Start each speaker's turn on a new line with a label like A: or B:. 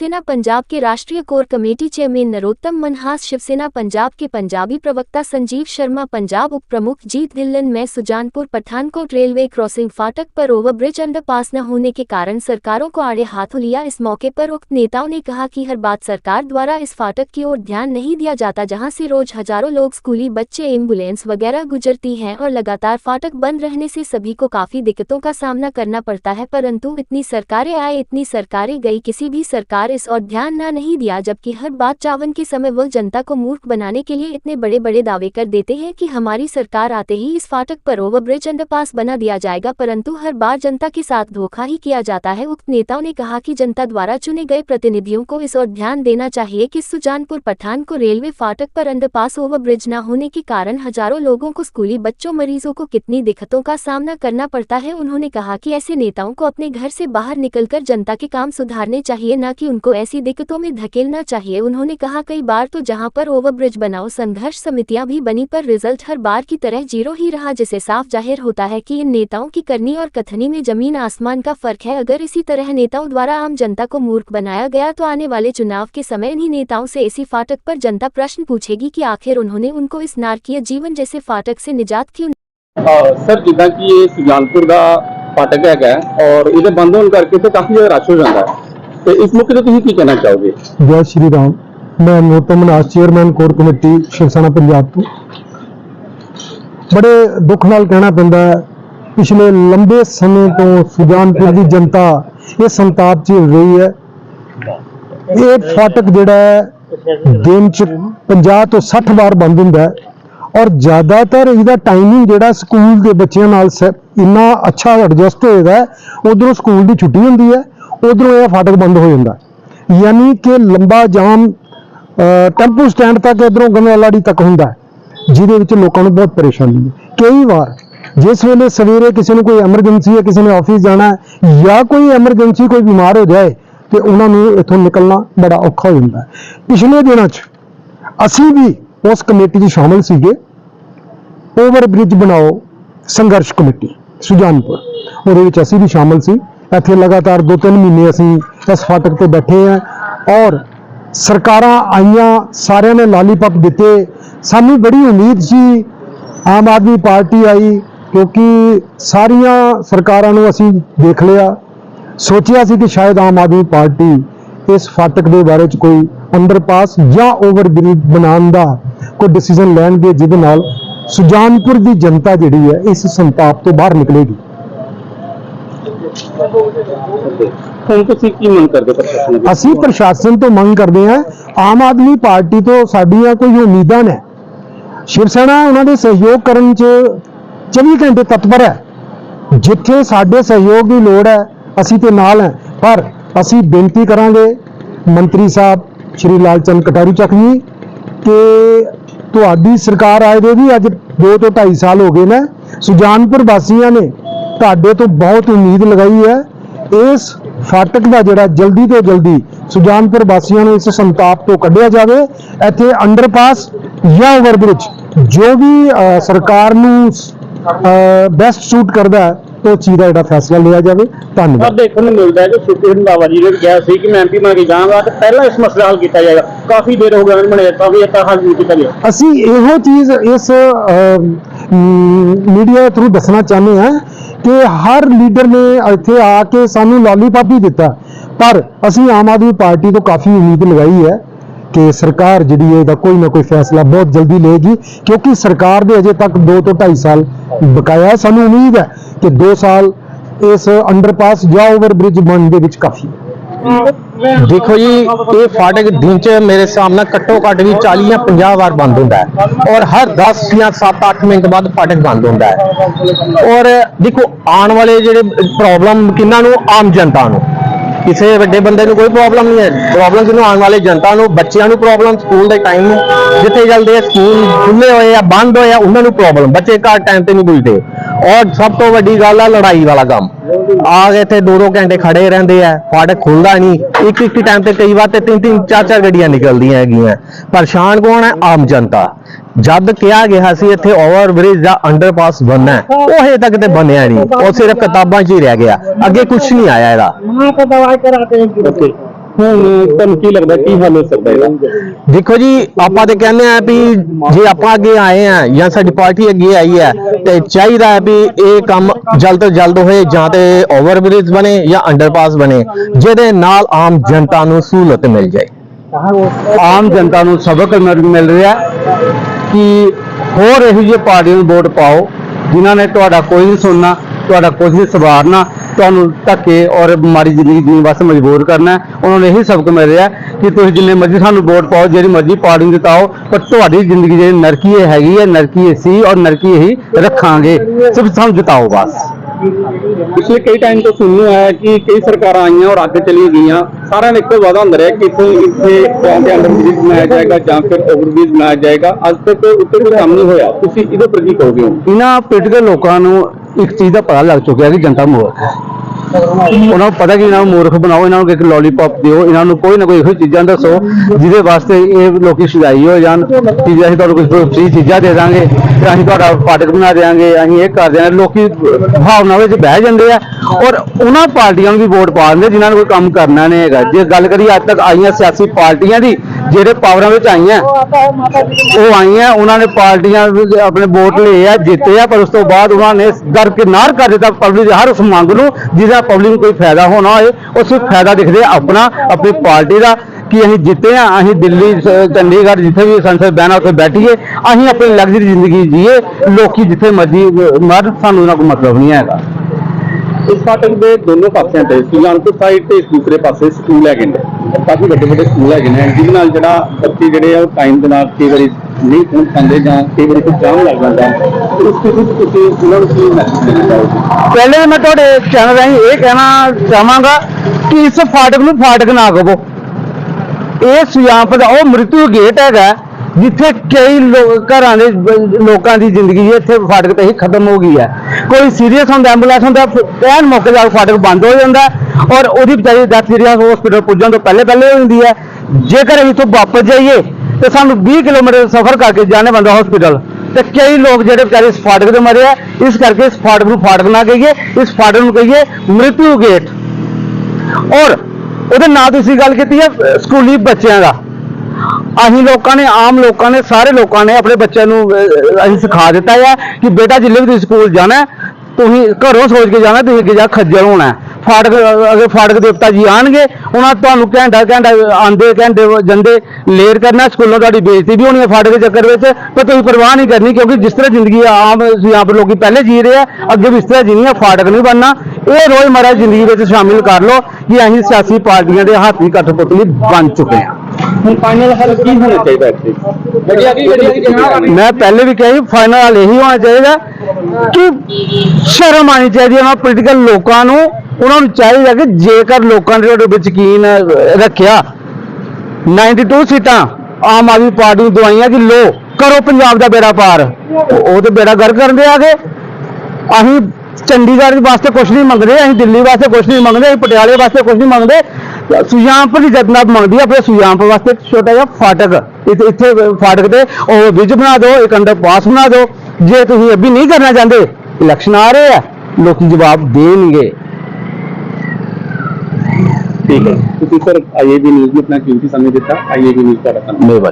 A: शिवसेना पंजाब के राष्ट्रीय core committee chairman Narottam Manhas Shiv Sena Punjab के पंजाबी प्रवक्ता संजीव शर्मा, पंजाब उप प्रमुख जीत ढिल्लन, में सुजानपुर, पठानकोट रेलवे क्रॉसिंग फाटक पर ओवरब्रिज अंडरपास न होने के कारण सरकारों को आड़े हाथों लिया इस मौके पर उक्त नेताओं ने कहा कि हर बात सरकार द्वारा इस फाटक की ओर ध्यान नहीं दिया जाता, जहाँ से रोज हज़ारों लोग स्कूली बच्चे, एंबुलेंस वगैरह गुजरती हैं और लगातार फाटक बंद रहने से सभी को काफ़ी दिक्कतों का सामना करना पड़ता है, परंतु इतनी सरकारें आए, इतनी सरकारें गई, किसी भी सरकार इस और ध्यान ना नहीं दिया जबकि हर बात चावन के समय वो जनता को मूर्ख बनाने के लिए इतने बड़े बड़े दावे कर देते हैं कि हमारी सरकार आते ही इस फाटक पर ओवरब्रिज अंडरपास बना दिया जाएगा, परंतु हर बार जनता के साथ धोखा ही किया जाता है। उक्त नेताओं ने कहा कि जनता द्वारा चुने गए प्रतिनिधियों को इस और ध्यान देना चाहिए कि सुजानपुर पठान को रेलवे फाटक पर अंडरपास ओवरब्रिज न होने के कारण हज़ारों लोगों को स्कूली बच्चों, मरीजों को कितनी दिक्कतों का सामना करना पड़ता है। उन्होंने कहा कि ऐसे नेताओं को अपने घर से बाहर निकलकर जनता के काम सुधारने चाहिए, न कि उनको ऐसी दिक्कतों में धकेलना चाहिए। उन्होंने कहा, कई बार तो जहाँ पर ओवरब्रिज बनाओ संघर्ष समितियाँ भी बनी, पर रिज़ल्ट हर बार की तरह ज़ीरो ही रहा, जिसे साफ़ ज़ाहिर होता है कि इन नेताओं की करनी और कथनी में ज़मीन आसमान का फ़र्क है। अगर इसी तरह नेताओं द्वारा आम जनता को मूर्ख बनाया गया तो आने वाले चुनाव के समय इन्हीं नेताओं से इसी फाटक पर जनता प्रश्न पूछेगी की आखिर उन्होंने उनको इस नारकीय जीवन जैसे फाटक से निजात क्यों
B: सर जिदा की सुजानपुर का फाटक है और इधर बंद होने करके तो काफ़ी ज़्यादा राशि हो जाता है। ਤੇ ਇਸ ਮੌਕੇ ਤੇ ਤੁਸੀਂ ਕੀ ਕਹਿਣਾ ਚਾਹੋਗੇ?
C: ਜੈ ਸ਼੍ਰੀ ਰਾਮ। ਮੈਂ Narottam Manhas chairman core committee Shiv Punjab ਤੋਂ। ਬੜੇ ਦੁੱਖ ਨਾਲ ਕਹਿਣਾ ਪੈਂਦਾ ਹੈ, ਪਿਛਲੇ ਲੰਬੇ ਸਮੇਂ ਤੋਂ ਸੁਜਾਨਪੁਰ ਦੀ ਜਨਤਾ ਇਹ ਸੰਤਾਪ ਝੇਲ ਰਹੀ ਹੈ। ਇਹ ਫਾਟਕ ਜਿਹੜਾ ਹੈ, ਦਿਨ ਚ 50 ਤੋਂ 60 ਵਾਰ ਬੰਦ ਹੁੰਦਾ ਹੈ। ਔਰ ਜ਼ਿਆਦਾਤਰ ਇਹਦਾ ਟਾਈਮਿੰਗ ਜਿਹੜਾ ਸਕੂਲ ਦੇ ਬੱਚਿਆਂ ਨਾਲ ਸ- ਇੰਨਾ ਅੱਛਾ ਐਡਜਸਟ ਹੋਏਗਾ, ਉਧਰੋਂ ਸਕੂਲ ਦੀ ਛੁੱਟੀ ਹੁੰਦੀ ਹੈ। ਉਧਰੋਂ ਇਹ ਫਾਟਕ ਬੰਦ ਹੋ ਜਾਂਦਾ। ਯਾਨੀ ਕਿ ਲੰਬਾ ਜਾਮ ਟੈਂਪੂ ਸਟੈਂਡ ਤੱਕ ਇਧਰੋਂ ਗੰਗਾਲਾੜੀ ਤੱਕ ਹੁੰਦਾ ਜਿਹਦੇ ਵਿੱਚ ਲੋਕਾਂ ਨੂੰ ਬਹੁਤ ਪਰੇਸ਼ਾਨੀ ਹੈ। ਕਈ ਵਾਰ ਜਿਸ ਵੇਲੇ ਸਵੇਰੇ ਕਿਸੇ ਨੂੰ ਕੋਈ ਐਮਰਜੈਂਸੀ ਹੈ, ਕਿਸੇ ਨੇ ਆਫਿਸ ਜਾਣਾ ਜਾਂ ਕੋਈ ਐਮਰਜੈਂਸੀ ਕੋਈ ਬਿਮਾਰ ਹੋ ਜਾਏ, ਤੇ ਉਹਨਾਂ ਨੂੰ ਇੱਥੋਂ ਨਿਕਲਣਾ ਬੜਾ ਔਖਾ ਹੋ ਜਾਂਦਾ ਪਿਛਲੇ ਦਿਨਾਂ 'ਚ ਅਸੀਂ ਵੀ ਉਸ ਕਮੇਟੀ 'ਚ ਸ਼ਾਮਲ ਸੀਗੇ। ਓਵਰ ਬ੍ਰਿਜ ਬਣਾਓ ਸੰਘਰਸ਼ ਕਮੇਟੀ, ਸੁਜਾਨਪੁਰ। ਉਹਦੇ ਵਿੱਚ ਅਸੀਂ ਵੀ ਸ਼ਾਮਲ ਸੀ। ਇੱਥੇ ਲਗਾਤਾਰ 2-3 ਮਹੀਨੇ ਅਸੀਂ ਇਸ ਫਾਟਕ ਤੇ ਬੈਠੇ ਹਾਂ ਔਰ ਸਰਕਾਰਾਂ ਆਈਆਂ, ਸਾਰਿਆਂ ਨੇ ਲਾਲੀਪਾਪ ਦਿੱਤੇ। ਸਾਨੂੰ ਬੜੀ ਉਮੀਦ ਸੀ, ਆਮ ਆਦਮੀ ਪਾਰਟੀ ਆਈ ਕਿਉਂਕਿ ਸਾਰੀਆਂ ਸਰਕਾਰਾਂ ਨੂੰ ਅਸੀਂ ਦੇਖ ਲਿਆ। ਸੋਚਿਆ ਸੀ ਕਿ ਸ਼ਾਇਦ ਆਮ ਆਦਮੀ ਪਾਰਟੀ ਇਸ ਫਾਟਕ ਦੇ ਬਾਰੇ ਚ ਕੋਈ ਅੰਡਰਪਾਸ ਜਾਂ ਓਵਰਬ੍ਰਿਜ ਬਣਾਉਣ ਦਾ ਕੋਈ ਡਿਸੀਜਨ ਲੈਣਗੇ, ਜਿਹਦੇ ਨਾਲ ਸੁਜਾਨਪੁਰ ਦੀ ਜਨਤਾ ਜਿਹੜੀ ਹੈ ਇਸ ਸੰਤਾਪ ਤੋਂ ਬਾਹਰ ਨਿਕਲੇਗੀ।
B: ਹੁਣ ਤੁਸੀਂ ਕੀ ਮੰਗ ਕਰਦੇ ਪ੍ਰਸ਼ਾਸਨ ਅੱਗੇ?
C: ਅਸੀਂ ਪ੍ਰਸ਼ਾਸਨ ਤੋਂ ਮੰਗ ਕਰਦੇ ਹਾਂ, ਆਮ ਆਦਮੀ ਪਾਰਟੀ ਤੋਂ ਸਾਡੀਆਂ ਕੋਈ ਉਮੀਦਾਂ ਨੇ। ਸ਼ਿਵ ਸੈਨਾ ਉਹਨਾਂ ਦੇ ਸਹਿਯੋਗ ਕਰਨ 'ਚ 24 ਘੰਟੇ ਤਤਪਰ ਹੈ। ਜਿੱਥੇ ਸਾਡੇ ਸਹਿਯੋਗ ਦੀ ਲੋੜ ਹੈ, ਅਸੀਂ ਤੇ ਨਾਲ ਹੈ। ਪਰ ਅਸੀਂ ਬੇਨਤੀ ਕਰਾਂਗੇ, ਮੰਤਰੀ ਸਾਹਿਬ ਸ਼੍ਰੀ ਲਾਲਚੰਦ ਕਟਾਰੂ ਚੱਕ ਜੀ, ਕਿ ਤੁਹਾਡੀ ਸਰਕਾਰ ਆਏ ਦੇ ਵੀ ਅੱਜ 2 ਤੋਂ 2.5 ਸਾਲ ਹੋ ਗਏ ਨੇ, ਸੁਜਾਨਪੁਰ ਵਾਸੀਆਂ ਨੇ ਤੁਹਾਡੇ ਤੋਂ ਬਹੁਤ ਉਮੀਦ ਲਗਾਈ ਹੈ। ਇਸ ਫਾਟਕ ਦਾ ਜਿਹੜਾ ਜਲਦੀ ਤੋਂ ਜਲਦੀ ਸੁਜਾਨਪੁਰ ਵਾਸੀਆਂ ਨੂੰ ਇਸ ਸੰਤਾਪ ਤੋਂ ਕੱਢਿਆ ਜਾਵੇ। ਇੱਥੇ ਅੰਡਰਪਾਸ ਜਾਂ ਓਵਰਬ੍ਰਿਜ ਜੋ ਵੀ ਸਰਕਾਰ ਨੂੰ ਬੈਸਟ ਸੂਟ ਕਰਦਾ ਹੈ ਉਹ ਚੀਜ਼ ਦਾ ਜਿਹੜਾ ਫੈਸਲਾ ਲਿਆ ਜਾਵੇ।
B: ਪਰ
C: ਧੰਨਵਾਦ
B: ਦੇਖਣ ਨੂੰ ਮਿਲਦਾ ਹੈ ਕਿ ਸੁਖੀ ਰੰਧਾਵਾ ਜੀ ਨੇ ਕਿਹਾ ਸੀ ਕਿ ਮੈਂ ਐਮਪੀ ਬਣ ਕੇ ਜਾਵਾਂਗਾ ਤੇ ਪਹਿਲਾਂ ਇਸ ਮਸਲਾ ਹੱਲ ਕੀਤਾ ਜਾਏਗਾ। ਕਾਫੀ ਦੇਰ ਹੋ ਗਈ ਬਣੇ ਤਾਂ ਵੀ ਇਹ ਹੱਲ ਨਹੀਂ ਕੀਤਾ ਗਿਆ।
C: ਅਸੀਂ ਇਹੋ ਚੀਜ਼ ਇਸ ਮੀਡੀਆ ਥਰੂ ਦੱਸਣਾ ਚਾਹੁੰਦੇ ਹਾਂ ਕਿ ਹਰ ਲੀਡਰ ਨੇ ਇੱਥੇ ਆ ਕੇ ਸਾਨੂੰ ਲਾਲੀਪਾਪ ਹੀ ਦਿੱਤਾ। ਪਰ ਅਸੀਂ ਆਮ ਆਦਮੀ ਪਾਰਟੀ ਤੋਂ ਕਾਫੀ ਉਮੀਦ ਲਗਾਈ ਹੈ ਕਿ ਸਰਕਾਰ ਜਿਹੜੀ ਹੈ ਇਹਦਾ ਕੋਈ ਨਾ ਕੋਈ ਫੈਸਲਾ ਬਹੁਤ ਜਲਦੀ ਲਏਗੀ, ਕਿਉਂਕਿ ਸਰਕਾਰ ਦੇ ਅਜੇ ਤੱਕ 2 ਤੋਂ 2.5 ਸਾਲ ਬਕਾਇਆ ਹੈ। ਸਾਨੂੰ ਉਮੀਦ ਹੈ ਕਿ 2 ਸਾਲ ਇਸ ਅੰਡਰਪਾਸ ਜਾਂ ਓਵਰਬ੍ਰਿਜ ਬਣਨ ਦੇ ਵਿੱਚ ਕਾਫੀ ਹੈ
D: ਦੇਖੋ ਜੀ, ਇਹ ਫਾਟਕ ਦਿਨ ਚ ਮੇਰੇ ਸਾਹਮਣੇ ਘੱਟੋ ਘੱਟ ਵੀ 40 ਜਾਂ 50 ਵਾਰ ਬੰਦ ਹੁੰਦਾ ਹੈ। ਔਰ ਹਰ 10 ਜਾਂ 7-8 ਮਿੰਟ ਬਾਅਦ ਫਾਟਕ ਬੰਦ ਹੁੰਦਾ ਹੈ। ਔਰ ਦੇਖੋ, ਆਉਣ ਵਾਲੇ ਜਿਹੜੇ ਪ੍ਰੋਬਲਮ ਕਿੰਨਾਂ ਨੂੰ? ਆਮ ਜਨਤਾ ਨੂੰ। ਕਿਸੇ ਵੱਡੇ ਬੰਦੇ ਨੂੰ ਕੋਈ ਪ੍ਰੋਬਲਮ ਨਹੀਂ ਹੈ। ਪ੍ਰੋਬਲਮ ਜਿਹਨੂੰ ਆਉਣ ਵਾਲੇ ਜਨਤਾ ਨੂੰ, ਬੱਚਿਆਂ ਨੂੰ ਪ੍ਰੋਬਲਮ ਸਕੂਲ ਦੇ ਟਾਈਮ ਨੂੰ, ਜਿੱਥੇ ਜਾਂਦੇ ਆ ਸਕੂਲ ਖੁੱਲੇ ਹੋਏ ਆ, ਬੰਦ ਹੋਏ ਆ, ਉਹਨਾਂ ਨੂੰ ਪ੍ਰੋਬਲਮ ਬੱਚੇ ਘਰ ਟਾਈਮ ਤੇ ਨਹੀਂ ਪੁੱਜਦੇ ਔਰ ਸਭ ਤੋਂ ਵੱਡੀ ਗੱਲ ਆ, ਲੜਾਈ ਵਾਲਾ ਕੰਮ। ਆ ਕੇ ਇੱਥੇ ਦੋ ਦੋ ਘੰਟੇ ਖੜੇ ਰਹਿੰਦੇ ਆ, ਫਾਟਕ ਖੁੱਲਦਾ ਨਹੀਂ। ਇੱਕ ਇੱਕ ਟਾਈਮ ਤੇ ਕਈ ਵਾਰ ਤੇ ਤਿੰਨ ਤਿੰਨ ਚਾਰ ਚਾਰ ਗੱਡੀਆਂ ਨਿਕਲਦੀਆਂ ਹੈਗੀਆਂ। ਪਰੇਸ਼ਾਨ ਕੌਣ ਹੈ? ਆਮ ਜਨਤਾ। ਜਦ ਕਿਹਾ ਗਿਆ ਸੀ ਇੱਥੇ ਓਵਰ ਬ੍ਰਿਜ ਦਾ ਅੰਡਰਪਾਸ ਬਣਨਾ ਹੈ, ਉਹ ਹਜੇ ਤੱਕ ਤੇ ਬਣਿਆ ਨਹੀਂ ਉਹ ਸਿਰਫ ਕਿਤਾਬਾਂ 'ਚ ਹੀ ਰਹਿ ਗਿਆ ਅੱਗੇ ਕੁਝ ਨਹੀਂ ਆਇਆ ਇਹਦਾ।
B: ਓਕੇ। ਹੁਣ ਤੁਹਾਨੂੰ ਕੀ ਲੱਗਦਾ ਕੀ ਹੱਲ ਹੋ ਸਕਦਾ ਇਹਦਾ?
D: ਦੇਖੋ ਜੀ ਆਪਾਂ ਤੇ ਕਹਿੰਦੇ ਆ ਵੀ ਜੇ ਆਪਾਂ ਅੱਗੇ ਆਏ ਆ ਜਾਂ ਸਾਡੀ ਪਾਰਟੀ ਅੱਗੇ ਆਈ ਹੈ ਤੇ ਚਾਹੀਦਾ ਹੈ ਵੀ ਇਹ ਕੰਮ ਜਲਦ ਤੋਂ ਜਲਦ ਹੋਏ ਜਾਂ ਤੇ ਓਵਰਬ੍ਰਿਜ ਬਣੇ ਜਾਂ ਅੰਡਰਪਾਸ ਬਣੇ ਜਿਹਦੇ ਨਾਲ ਆਮ ਜਨਤਾ ਨੂੰ ਸਹੂਲਤ ਮਿਲ ਜਾਏ।
E: ਆਮ ਜਨਤਾ ਨੂੰ ਸਬਕ ਮਿਲ ਰਿਹਾ। ਕਿ ਹੋਰ ਇਹੋ ਜਿਹੇ ਪਾਰਟੀਆਂ ਨੂੰ ਵੋਟ ਪਾਓ, ਜਿਨ੍ਹਾਂ ਨੇ ਤੁਹਾਡਾ ਕੋਈ ਨਹੀਂ ਸੁਣਨਾ, ਤੁਹਾਡਾ ਕੁਝ ਨਹੀਂ ਸਵਾਰਨਾ ਤੁਹਾਨੂੰ ਧੱਕੇ ਔਰ ਮਾੜੀ ਜ਼ਿੰਦਗੀ ਜੀਣ ਵਾਸਤੇ ਮਜਬੂਰ ਕਰਨਾ ਉਹਨਾਂ ਨੂੰ ਇਹੀ ਸਬਕ ਮਿਲ ਰਿਹਾ ਕਿ ਤੁਸੀਂ ਜਿੰਨੇ ਮਰਜ਼ੀ ਸਾਨੂੰ ਵੋਟ ਪਾਓ, ਜਿਹੜੀ ਮਰਜ਼ੀ ਪਾਰਟੀ ਨੂੰ ਜਿਤਾਓ, ਪਰ ਤੁਹਾਡੀ ਜ਼ਿੰਦਗੀ ਜਿਹੜੀ ਨਰਕੀ ਹੈਗੀ ਹੈ, ਨਰਕੀ ਸੀ ਔਰ ਨਰਕੀ ਹੀ ਰੱਖਾਂਗੇ। ਸਿਰਫ ਸਾਨੂੰ ਜਿਤਾਓ ਬਸ।
B: ਪਿਛਲੇ ਕਈ ਟਾਈਮ ਤੋਂ ਸੁਣਨ ਆਇਆ ਕਿ ਕਈ ਸਰਕਾਰਾਂ ਆਈਆਂ ਔਰ ਅੱਗੇ ਚਲੀ ਗਈਆਂ। ਸਾਰਿਆਂ ਨੇ ਇੱਕੋ ਵਾਅਦਾ ਹੁੰਦਾ ਰਿਹਾ ਕਿ ਇੱਥੇ ਇੱਥੇ ਜਾਂ ਤੇ ਅੰਡਰ ਬ੍ਰਿਜ ਬਣਾਇਆ ਜਾਏਗਾ ਜਾਂ ਫਿਰ ਓਵਰ ਬ੍ਰਿਜ ਬਣਾਇਆ ਜਾਏਗਾ। ਅੱਜ ਤੱਕ ਉੱਤੇ ਕੋਈ ਕੰਮ ਨਹੀਂ ਹੋਇਆ। ਤੁਸੀਂ ਇਹਦੇ ਪ੍ਰਤੀ ਕਹੋਗੇ ਹੁਣ?
E: ਇਹਨਾਂ ਪੋਲੀਟੀਕਲ ਲੋਕਾਂ ਨੂੰ ਇੱਕ ਚੀਜ਼ ਦਾ ਪਤਾ ਲੱਗ ਚੁੱਕਿਆ ਕਿ ਜਨਤਾ ਮੂਰਖ ਹੈ। ਉਹਨਾਂ ਨੂੰ ਪਤਾ ਕਿ ਇਹਨਾਂ ਨੂੰ ਮੂਰਖ ਬਣਾਓ, ਇਹਨਾਂ ਨੂੰ ਇੱਕ ਲੋਲੀਪੌਪ ਦਿਓ, ਇਹਨਾਂ ਨੂੰ ਕੋਈ ਨਾ ਕੋਈ ਇਹੋ ਚੀਜ਼ਾਂ ਦੱਸੋ, ਜਿਹਦੇ ਵਾਸਤੇ ਇਹ ਲੋਕੀ ਸੁਝਾਈ ਹੋ ਜਾਣ, ਕਿ ਅਸੀਂ ਤੁਹਾਨੂੰ ਕੁਝ ਫ੍ਰੀ ਚੀਜ਼ਾਂ ਦੇ ਦਾਂਗੇ ਅਸੀਂ ਤੁਹਾਡਾ ਪਾਠਕ ਬਣਾ ਦੇਾਂਗੇ ਅਸੀਂ ਇਹ ਕਰ ਦਿਆਂਗੇ, ਲੋਕੀ ਭਾਵਨਾ ਵਿੱਚ ਬਹਿ ਜਾਂਦੇ ਆ, ਔਰ ਉਹਨਾਂ ਪਾਰਟੀਆਂ ਨੂੰ ਵੀ ਵੋਟ ਪਾ ਦਿੰਦੇ, ਜਿਨ੍ਹਾਂ ਨੂੰ ਕੋਈ ਕੰਮ ਕਰਨਾ ਨਹੀਂ ਹੈਗਾ। ਜੇ ਗੱਲ ਕਰੀਏ ਅੱਜ ਤੱਕ ਆਈਆਂ ਸਿਆਸੀ ਪਾਰਟੀਆਂ ਦੀ, ਜਿਹੜੇ ਪਾਵਰਾਂ ਵਿੱਚ ਆਈਆਂ, ਉਹ ਆਈਆਂ, ਉਹਨਾਂ ਨੇ ਪਾਰਟੀਆਂ ਆਪਣੇ ਵੋਟ ਲਏ ਆ, ਜਿੱਤੇ ਆ, ਪਰ ਉਸ ਤੋਂ ਬਾਅਦ ਉਹਨਾਂ ਨੇ ਦਰਕਿਨਾਰ ਕਰ ਦਿੱਤਾ, ਪਬਲਿਕ ਹਰ ਉਸ ਮੰਗ ਨੂੰ, ਜਿਹਦਾ ਪਬਲਿਕ ਨੂੰ ਕੋਈ ਫਾਇਦਾ ਹੋਣਾ ਹੋਏ, ਉਹ ਸਿਰਫ ਫਾਇਦਾ ਦਿਖਦੇ ਆਪਣਾ, ਆਪਣੀ ਪਾਰਟੀ ਦਾ, ਕਿ ਅਸੀਂ ਜਿੱਤੇ ਆ, ਅਸੀਂ ਦਿੱਲੀ ਚੰਡੀਗੜ੍ਹ ਜਿੱਥੇ ਵੀ ਸੰਸਦ ਬਹਿਣਾ ਉੱਥੇ ਬੈਠੀਏ, ਅਸੀਂ ਆਪਣੀ ਲਗਜ਼ਰੀ ਜ਼ਿੰਦਗੀ ਜੀਏ, ਲੋਕੀ ਜਿੱਥੇ ਮਰਜ਼ੀ ਮਰ ਸਾਨੂੰ ਉਹਨਾਂ ਕੋਈ ਮਤਲਬ ਨਹੀਂ ਹੈਗਾ।
B: ਇਸ ਫਾਟਕ ਦੇ ਦੋਨੋਂ ਪਾਸਿਆਂ ਤੇ, ਸੁਜਾਨਪੁਰ ਸਾਈਡ ਤੇ ਇਸ ਦੂਸਰੇ ਪਾਸੇ ਸਕੂਲ ਹੈਗੇ ਨੇ। ਕਾਫੀ ਵੱਡੇ ਵੱਡੇ ਸਕੂਲ ਹੈਗੇ ਨੇ, ਜਿਹਦੇ ਨਾਲ ਜਿਹੜਾ ਬੱਚੇ ਜਿਹੜੇ ਆ, ਉਹ ਟਾਈਮ ਦੇ ਨਾਲ ਕਈ ਵਾਰੀ ਨਹੀਂ ਪਹੁੰਚ ਪਾਉਂਦੇ ਜਾਂ ਕਈ ਵਾਰੀ ਕੋਈ ਜਾਮ ਲੱਗ ਜਾਂਦਾ। ਉਸ ਦੇ ਵਿੱਚ ਤੁਸੀਂ ਉਹਨਾਂ ਨੂੰ ਕੀ ਮੈਸੇਜ ਦੇਣਾ ਚਾਹੋਗੇ?
E: ਪਹਿਲੇ ਮੈਂ ਤੁਹਾਡੇ ਚੈਨਲ ਰਾਹੀਂ ਇਹ ਕਹਿਣਾ ਚਾਹਾਂਗਾ ਕਿ ਇਸ ਫਾਟਕ ਨੂੰ ਫਾਟਕ ਨਾ ਕਹੋ। ਇਹ ਸੁਜਾਨਪ ਦਾ ਉਹ ਮ੍ਰਿਤੂ ਗੇਟ ਹੈਗਾ, ਜਿੱਥੇ ਕਈ ਲੋ- ਘਰਾਂ ਦੇ ਲੋਕਾਂ ਦੀ ਜ਼ਿੰਦਗੀ ਇੱਥੇ ਫਾਟਕ ਤੇ ਹੀ ਖਤਮ ਹੋ ਗਈ ਹੈ। ਕੋਈ ਸੀਰੀਅਸ ਹੁੰਦਾ ਐਂਬੂਲੈਂਸ ਹੁੰਦਾ ਐਨ ਮੌਕੇ ਦਾ ਫਾਟਕ ਬੰਦ ਹੋ ਜਾਂਦਾ ਔਰ ਉਹਦੀ ਵਿਚਾਰੀ ਡੈਥ ਜਿਹੜੀ ਹਸਪੀਟਲ ਪੁੱਜਣ ਤੋਂ ਪਹਿਲੇ ਪਹਿਲੇ ਹੋ ਜਾਂਦੀ ਹੈ। ਜੇਕਰ ਅਸੀਂ ਤੋਂ ਵਾਪਸ ਜਾਈਏ ਤੇ ਸਾਨੂੰ 20 ਕਿਲੋਮੀਟਰ ਸਫ਼ਰ ਕਰਕੇ ਜਾਣੇ ਪੈਂਦਾ ਹਸਪੀਟਲ ਤੇ ਕਈ ਲੋਕ ਜਿਹੜੇ ਵਿਚਾਰੇ ਇਸ ਫਾਟਕ ਤੇ ਮਰੇ ਆ, ਇਸ ਕਰਕੇ ਇਸ ਫਾਟਕ ਨੂੰ ਫਾਟਕ ਨਾ ਕਹੀਏ, ਇਸ ਫਾਟਕ ਨੂੰ ਕਹੀਏ ਮ੍ਰਿਤੂ ਗੇਟ। ਔਰ ਉਹਦੇ ਨਾਲ ਤੁਸੀਂ ਗੱਲ ਕੀਤੀ ਹੈ ਸਕੂਲੀ ਬੱਚਿਆਂ ਦਾ। ਅਸੀਂ ਲੋਕਾਂ ਨੇ, ਆਮ ਲੋਕਾਂ ਨੇ, ਸਾਰੇ ਲੋਕਾਂ ਨੇ ਆਪਣੇ ਬੱਚਿਆਂ ਨੂੰ ਅਸੀਂ ਸਿਖਾ ਦਿੱਤਾ ਹੈ ਕਿ ਬੇਟਾ ਜਿੱਲੇ ਵੀ ਤੁਸੀਂ ਸਕੂਲ ਜਾਣਾ ਤੁਸੀਂ ਘਰੋਂ ਸੋਚ ਕੇ ਜਾਣਾ ਤੁਸੀਂ ਅੱਗੇ ਜਾ ਖੱਜਲ ਹੋਣਾ। ਫਾਟਕ ਅਗੇ ਫਾਟਕ ਦੇਵਤਾ ਜੀ ਆਣਗੇ ਉਹਨਾਂ ਤੁਹਾਨੂੰ ਘੰਟਾ ਘੰਟਾ ਆਂਦੇ ਘੰਟੇ ਜਾਂਦੇ ਲੇਟ ਕਰਨਾ ਸਕੂਲੋਂ ਤੁਹਾਡੀ ਬੇਇੱਜ਼ਤੀ ਵੀ ਹੋਣੀ ਹੈ ਫਾਟਕ ਦੇ ਚੱਕਰ ਵਿੱਚ ਪਰ ਤੁਸੀਂ ਪਰਵਾਹ ਨਹੀਂ ਕਰਨੀ ਕਿਉਂਕਿ ਜਿਸ ਤਰ੍ਹਾਂ ਜ਼ਿੰਦਗੀ ਆਮ ਅਸੀਂ ਆਪ ਲੋਕੀ ਪਹਿਲੇ ਜੀ ਰਹੇ ਆ ਅੱਗੇ ਵੀ ਇਸ ਤਰ੍ਹਾਂ ਜੀਣੀ ਹੈ ਫਾਟਕ ਨਹੀਂ ਬਣਨਾ। ਇਹ ਰੋਜ਼ਮਰਰਾ ਜ਼ਿੰਦਗੀ ਵਿੱਚ ਸ਼ਾਮਿਲ ਕਰ ਲਓ ਕਿ ਅਸੀਂ ਸਿਆਸੀ ਪਾਰਟੀਆਂ ਦੇ ਹੱਥ ਕਠਪੁਤਲੀ ਬਣ ਚੁੱਕੇ ਹਾਂ।
B: ਹੁਣ ਫਾਈਨਲ ਹੱਲ ਕੀ ਹੋਣਾ ਚਾਹੀਦਾ ਇੱਥੇ?
E: ਮੈਂ ਪਹਿਲੇ ਵੀ ਕਿਹਾ ਸੀ ਫਾਈਨਲ ਹਾਲ ਇਹੀ ਹੋਣਾ ਚਾਹੀਦਾ ਕਿ ਸ਼ਰਮ ਆਣੀ ਚਾਹੀਦੀ ਹੈ ਉਹਨਾਂ ਪੋਲੀਟੀਕਲ ਲੋਕਾਂ ਨੂੰ ਉਹਨਾਂ ਨੂੰ ਚਾਹੀਦਾ ਕਿ ਜੇਕਰ ਲੋਕਾਂ ਨੇ ਤੁਹਾਡੇ ਵਿੱਚ ਯਕੀਨ ਅਹ, ਰੱਖਿਆ 92 ਸੀਟਾਂ ਆਮ ਆਦਮੀ ਪਾਰਟੀ ਨੂੰ ਦਵਾਈਆਂ ਕਿ ਲੋ ਕਰੋ ਪੰਜਾਬ ਦਾ ਬੇੜਾ ਪਾਰ। ਉਹ ਤੇ ਬੇੜਾ ਗਰ ਕਰਨ ਦੇ ਆ ਗਏ ਅਸੀਂ ਚੰਡੀਗੜ੍ਹ ਵਾਸਤੇ ਕੁਝ ਨਹੀਂ ਮੰਗਦੇ ਅਸੀਂ ਦਿੱਲੀ ਵਾਸਤੇ ਕੁਝ ਨਹੀਂ ਮੰਗਦੇ ਅਸੀਂ ਪਟਿਆਲੇ ਵਾਸਤੇ ਕੁਝ ਨਹੀਂ ਮੰਗਦੇ। ਸੁਜਾਨਪੁਰ ਦੀ ਜਨਤਾ ਮੰਗਦੀ ਆ ਆਪਣੇ ਸੁਜਾਨਪੁਰ ਵਾਸਤੇ ਛੋਟਾ ਜਿਹਾ ਫਾਟਕ। ਇੱਥੇ ਫਾਟਕ ਤੇ ਉਹ ਬ੍ਰਿਜ ਬਣਾ ਦਿਓ ਇੱਕ ਅੰਡਰ ਪਾਸ ਬਣਾ ਦਿਓ। ਜੇ ਤੁਸੀਂ ਇਹ ਵੀ ਨਹੀਂ ਕਰਨਾ ਚਾਹੁੰਦੇ ਇਲੈਕਸ਼ਨ ਆ ਰਹੇ ਆ ਲੋਕੀ ਜਵਾਬ ਦੇਣਗੇ
B: ਠੀਕ ਹੈ ਤੁਸੀਂ ਸਰ ਆਈਏਬੀ ਨਿਊਜ਼ ਨੂੰ ਆਪਣਾ ਕੀਮਤੀ ਸਮੇਂ ਦਿੱਤਾ ਆਈਏਬੀ ਨਿਊਜ਼ ਤੁਹਾਡਾ ਧੰਨਵਾਦ
E: ਮਿਹਰਬਾਨੀ